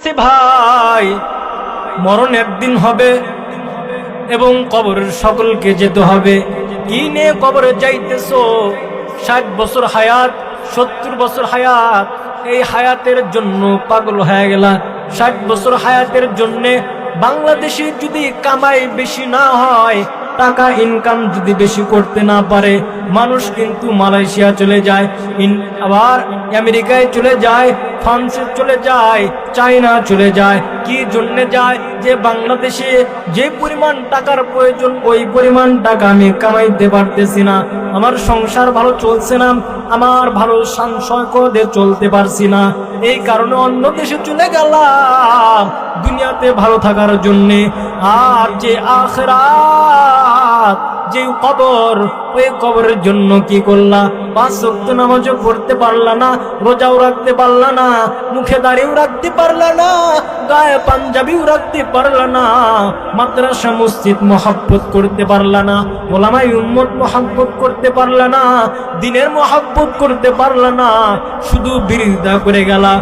ভাই। মরণ একদিন হবে এবং কবরের সকলকে যেতে হবে। কি নিয়ে কবরে যাইতেছো? ষাট বছর হায়াত, সত্তর বছর হায়াত, এই হায়াতের জন্য পাগল হয়ে গেলা। ষাট বছর হায়াতের জন্য বাংলাদেশে যদি কামাই বেশি না হয়, টাকা ইনকাম যদি বেশি করতে না পারে মানুষ কিন্তু মালয়েশিয়া চলে যায়। আবার আমেরিকায় চলে যায়, ফ্রান্সে চলে যায়, চায়না চলে যায়। কি জন্য যায়? যে বাংলাদেশে যে পরিমাণ টাকার প্রয়োজন, ওই পরিমাণ টাকা আমি কামাইতে পারতেছি না। আমার সংসার ভালো চলছে না, আমার ভালো সংসয়কদের চলতে পারছি না। এই কারণে অন্য দেশে চলে গেলাম দুনিয়াতে ভালো থাকার জন্যে। আর যে আখরাত যে কবর, ওই কবরের জন্য কি করলা? পাঁচ শক্ত নামাজও পড়তে পারলা না, রোজাও রাখতে পারলা না, মুখে দাড়িও রাখতে পারলা না, গায়ে পাঞ্জাবিও রাখতে পারলা না, মাদ্রাসা, মসজিদ মহাব্বত করতে পারলা না, ওলামাই উম্মত মহাব্বত করতে পারলা না, দিনের মহাব্বত করতে পারলা না, শুধু বিরোধিতা করে গেলা।